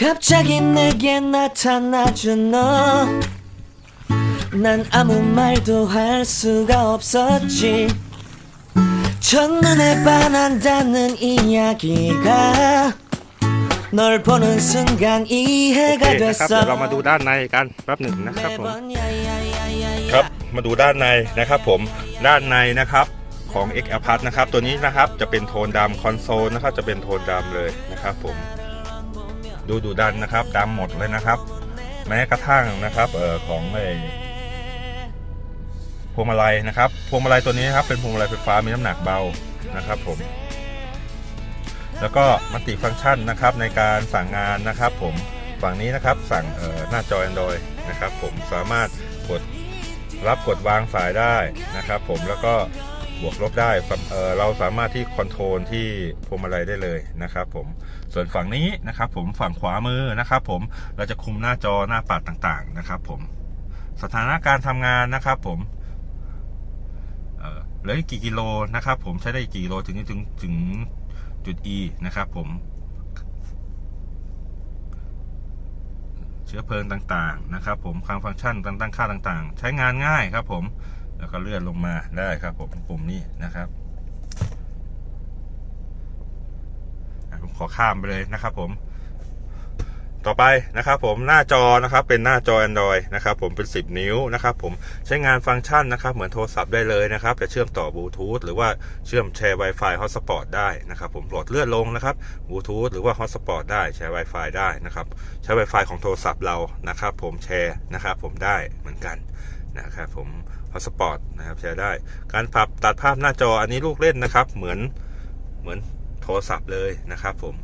갑자기 내게 나타나준 너. 난 아무 말도 할 수가 없었지. 첫눈에 반한다는 이야기가 널 보는 순간 โอ 이해가 เคนะครับ 됐어. เดี๋ยวเรามาดูด้านในกันแป๊บหนึ่งนะครับผม 매번 야야야야야. ครับมาดูด้านในนะครับผมด้านในนะครับของ X a p a r t นะครับตัวนี้นะครับจะเป็นโทนดำคอนโซลนะครับจะเป็นโทนดำเลยนะครับผม ดูดูดันนะครับดำหมดเลยนะครับ แม้กระทั่งนะครับเอ่อของไอ้พวงมาลัยนะครับ พวงมาลัยตัวนี้นะครับเป็นพวงมาลัยไฟฟ้ามีน้ำหนักเบานะครับผม แล้วก็มัลติฟังก์ชันนะครับในการสั่งงานนะครับผมฝั่งนี้นะครับสั่งเอ่อหน้าจอ Android นะครับผมสามารถกดรับกดวางสายได้นะครับผมแล้วก็ บวกลบได้เออเราสามารถที่คอนโทรลที่พวงมาลัยได้เลยนะครับผมส่วนฝั่งนี้นะครับผมฝั่งขวามือนะครับผมเราจะคุมหน้าจอหน้าปัดต่างๆนะครับผมสถานะการทำงานนะครับผมเหลือกี่กิโลนะครับผมใช้ได้กี่กิโลถึงถึงถึงจุด E นะครับผมเชื้อเพลิงต่างๆนะครับผมความฟังก์ชันตั้งค่าต่างๆ ใช้งานง่ายครับผม แล้วก็เลื่อนลงมาได้ครับผมปุ่มนี้นะครับผมขอข้ามไปเลยนะครับผม ต่อไปนะครับผมหน้าจอนะครับเป็นหน้าจอ Android นะครับผมเป็น 10 นิ้วนะครับผมใช้งานฟังก์ชันนะครับเหมือนโทรศัพท์ได้เลยนะครับ จะเชื่อมต่อบลูทูธหรือว่าเชื่อมแชร์ Wi-Fi Hotspot ได้นะครับผมโหลดเลื่อนลงนะครับบลูทูธหรือว่า Hotspot ได้แชร์ Wi-Fi ได้นะครับใช้ Wi-Fi ของโทรศัพท์เรานะครับผมแชร์นะครับผมได้เหมือนกัน นะครับผม Hotspot นะครับแชร์ได้ การปรับตัดภาพหน้าจออันนี้ลูกเล่นนะครับ เหมือนเหมือนโทรศัพท์เลยนะครับผม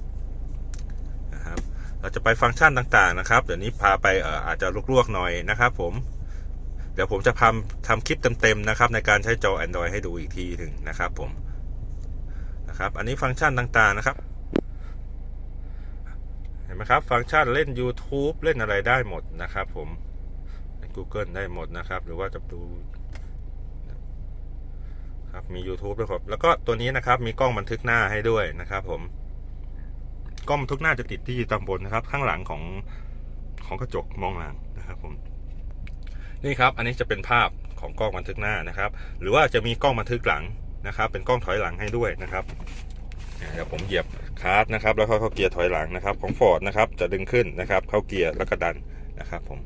นะครับเราจะไปฟังก์ชันต่างๆนะครับ เดี๋ยวนี้พาไปออาจจะลวกๆหน่อยนะครับ ผมเดี๋ยวผมจะทำทำคลิปเต็มๆนะครับ ในการใช้จอ Android ให้ดูอีกทีหนึ่งนะครับ ผมนะครับ อันนี้ฟังก์ชันต่างๆนะครับเห็นไหมครับ ฟังก์ชันเล่น YouTube เล่นอะไรได้หมดนะครับ ผม Google ได้หมดนะครับ หรือว่าจะดูครับมี YouTube ด้วยครับ แล้วก็ตัวนี้นะครับ มีกล้องบันทึกหน้าให้ด้วยนะครับ ผม กล้องบันทึกหน้าจะติดที่ตำบนนะครับ ข้างหลังของของกระจกมองหลังนะครับผมนี่ครับ อันนี้จะเป็นภาพของกล้องบันทึกหน้านะครับ หรือว่าจะมีกล้องบันทึกหลังนะครับ เป็นกล้องถอยหลังให้ด้วยนะครับเดี๋ยวผมเหยียบคาร์ดนะครับ แล้วเข้าเข้าเกียร์ถอยหลังนะครับ ของ Ford นะครับ จะดึงขึ้นนะครับ เข้าเกียร์แล้วก็ดันนะครับผม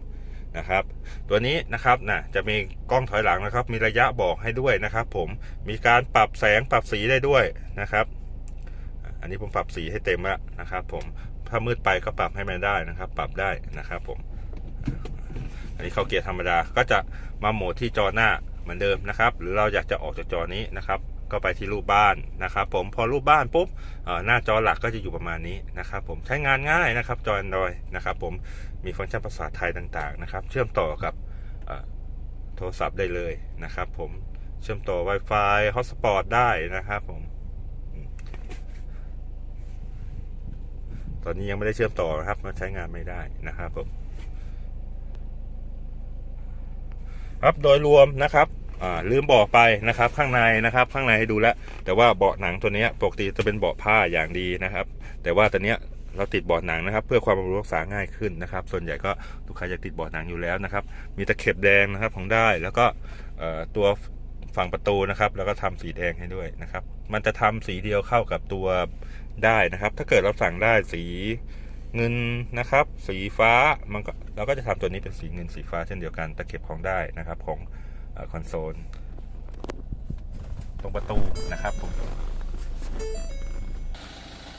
นะครับ ตัวนี้นะครับนะจะมีกล้องถอยหลังนะครับ มีระยะบอกให้ด้วยนะครับ ผมมีการปรับแสงปรับสีได้ด้วยนะครับ อันนี้ผมปรับสีให้เต็มแล้วนะครับ ผมถ้ามืดไปก็ปรับให้มันได้นะครับ ปรับได้นะครับ ผม อันนี้เข้าเกียร์ธรรมดาก็จะมาโหมดที่จอหน้าเหมือนเดิมนะครับ หรือเราอยากจะออกจากจอนี้นะครับ ก็ไปที่รูปบ้านนะครับผมพอรูปบ้านปุ๊บหน้าจอหลักก็จะอยู่ประมาณนี้นะครับผมใช้งานง่ายนะครับจอ Android นะครับผมมีฟังก์ชันภาษาไทยต่างๆนะครับเชื่อมต่อกับโทรศัพท์ได้เลยนะครับผมเชื่อมต่อ Wi-Fi Hotspot ได้นะครับผมตอนนี้ยังไม่ได้เชื่อมต่อนะครับมันใช้งานไม่ได้นะครับผมครับโดยรวมนะครับ ลืมบอกไปนะครับ ข้างในนะครับ ข้างในให้ดูแลแต่ว่าเบาะหนังตัวนี้ปกติจะเป็นเบาะผ้าอย่างดีนะครับ แต่ว่าตัวเนี้ยเราติดเบาะหนังนะครับ เพื่อความบำรุงรักษาง่ายขึ้นนะครับ ส่วนใหญ่ก็ลูกค้าจะติดเบาะหนังอยู่แล้วนะครับ มีตะเข็บแดงนะครับของได้แล้วก็ตัวฝั่งประตูนะครับ แล้วก็ทำสีแดงให้ด้วยนะครับ มันจะทำสีเดียวเข้ากับตัวได้นะครับ ถ้าเกิดเราสั่งได้สีเงินนะครับ สีฟ้ามันก็เราก็จะทำตัวนี้เป็นสีเงินสีฟ้าเช่นเดียวกันตะเข็บของได้นะครับของ คอนโซล ตรงประตูนะครับผม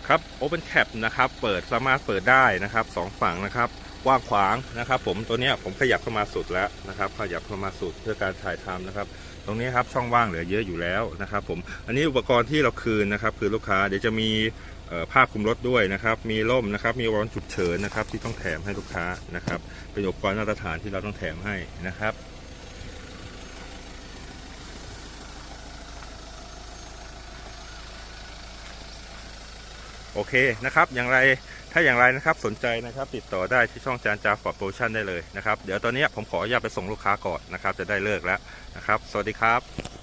ครับ Open Cap นะครับ เปิดสามารถเปิดได้นะครับสองฝั่งนะครับกว้างขวางนะครับ ผมตัวเนี้ยผมขยับเข้ามาสุดแล้วนะครับ ขยับเข้ามาสุดเพื่อการถ่ายทำนะครับ ตรงนี้ครับช่องว่างเหลือเยอะอยู่แล้วนะครับ ผมอันนี้อุปกรณ์ที่เราคืนนะครับ คือลูกค้าเดี๋ยวจะมีผ้าคลุมรถด้วยนะครับ มีร่มนะครับ มีอุปกรณ์ฉุกเฉินนะครับที่ต้องแถมให้ลูกค้านะครับ เป็นอุปกรณ์มาตรฐานที่เราต้องแถมให้นะครับ โอเคนะครับ อย่างไรถ้าอย่างไรนะครับสนใจนะครับ ติดต่อได้ที่ช่องจานจาฟอร์ดโปรชั่นได้เลยนะครับ เดี๋ยวตอนนี้ผมขออนุญาตไปส่งลูกค้าก่อนนะครับ จะได้เลิกแล้วนะครับ สวัสดีครับ